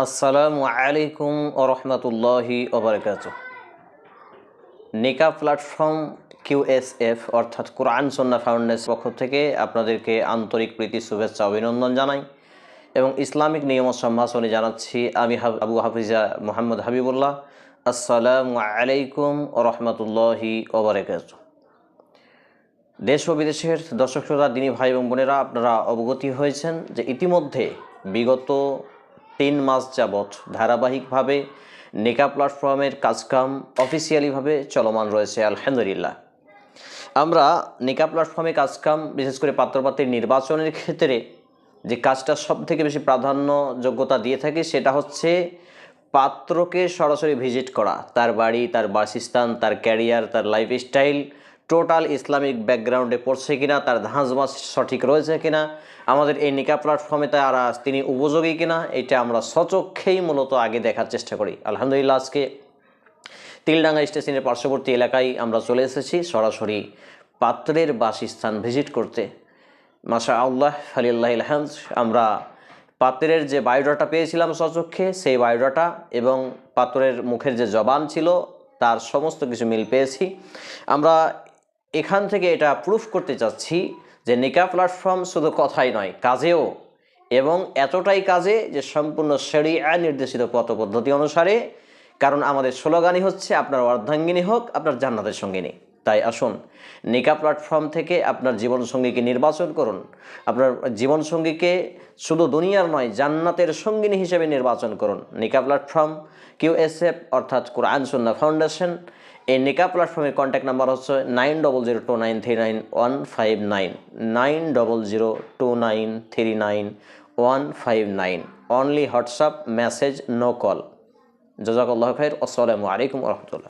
আসসালামু আলাইকুম ওরহমতুল্লাহি ওবরকাত নিকা প্ল্যাটফর্ম কিউএসএফ অর্থাৎ কোরআন সন্না ফাউন্ডেশন পক্ষ থেকে আপনাদেরকে আন্তরিক প্রীতি, শুভেচ্ছা, অভিনন্দন জানাই এবং ইসলামিক নিয়ম সম্ভাষণে জানাচ্ছি আমি আবু হাফিজা মোহাম্মদ হাবিবুল্লাহ। আসসালামু আলাইকুম ওরহমতুল্লাহি ওবরকাত দেশ ও বিদেশের দর্শক শ্রোতা দিনী ভাই এবং বোনেরা, আপনারা অবগতি হয়েছেন যে ইতিমধ্যে বিগত তিন মাস যাবৎ ধারাবাহিকভাবে নিকা প্ল্যাটফর্মের কাজকাম অফিসিয়ালিভাবে চলমান রয়েছে, আলহামদুলিল্লাহ। আমরা নিকা প্ল্যাটফর্মে কাজকাম, বিশেষ করে পাত্রপাত্রীর নির্বাচনের ক্ষেত্রে যে কাজটা সব থেকে বেশি প্রাধান্য যোগ্যতা দিয়ে থাকে সেটা হচ্ছে পাত্রকে সরাসরি ভিজিট করা, তার বাড়ি, তার বাসস্থান, তার ক্যারিয়ার, তার লাইফস্টাইল টোটাল ইসলামিক ব্যাকগ্রাউন্ডে পড়ছে কিনা, তার ধাঁচবাস সঠিক রয়েছে কিনা, আমাদের এই নিকা প্ল্যাটফর্মে তারা তিনি উপযোগী কিনা, এটা আমরা সচক্ষেই মূলত আগে দেখার চেষ্টা করি। আলহামদুলিল্লাহ, আজকে তিলডাঙ্গা স্টেশনের পার্শ্ববর্তী এলাকায় আমরা চলে এসেছি সরাসরি পাত্রের বাসস্থান ভিজিট করতে। মাসা আল্লাহ ফালিল্লাহ আলহামদ আমরা পাত্রের যে বায়োডাটা পেয়েছিলাম সচক্ষে, সেই বায়োডাটা এবং পাত্রের মুখের যে জবান ছিল, তার সমস্ত কিছু মিল পেয়েছি। আমরা এখান থেকে এটা প্রুফ করতে চাচ্ছি যে নিকা প্ল্যাটফর্ম শুধু কথাই নয়, কাজেও। এবং এতটাই কাজে যে সম্পূর্ণ সেরিয়া নির্দেশিত পথ পদ্ধতি অনুসারে, কারণ আমাদের স্লোগানই হচ্ছে আপনার অর্ধাঙ্গিনী হোক, আপনার জান্নাতের সঙ্গিনী। তাই আসুন, নিকা প্ল্যাটফর্ম থেকে আপনার জীবনসঙ্গীকে নির্বাচন করুন। আপনার জীবনসঙ্গীকে শুধু দুনিয়ার নয়, জান্নাতের সঙ্গিনী হিসেবে নির্বাচন করুন। নিকা প্ল্যাটফর্ম কিউএসএফ অর্থাৎ কোরআন ফাউন্ডেশন। এই নিকা প্ল্যাটফর্মের কন্ট্যাক্ট নাম্বার হচ্ছে nine double zero two nine three nine one five nine. Nine double zero two nine three nine one five nine. Only WhatsApp message no call জাজাকাল্লাহ খাইর। আসসালামু আলাইকুম রহমতুল্লাহ।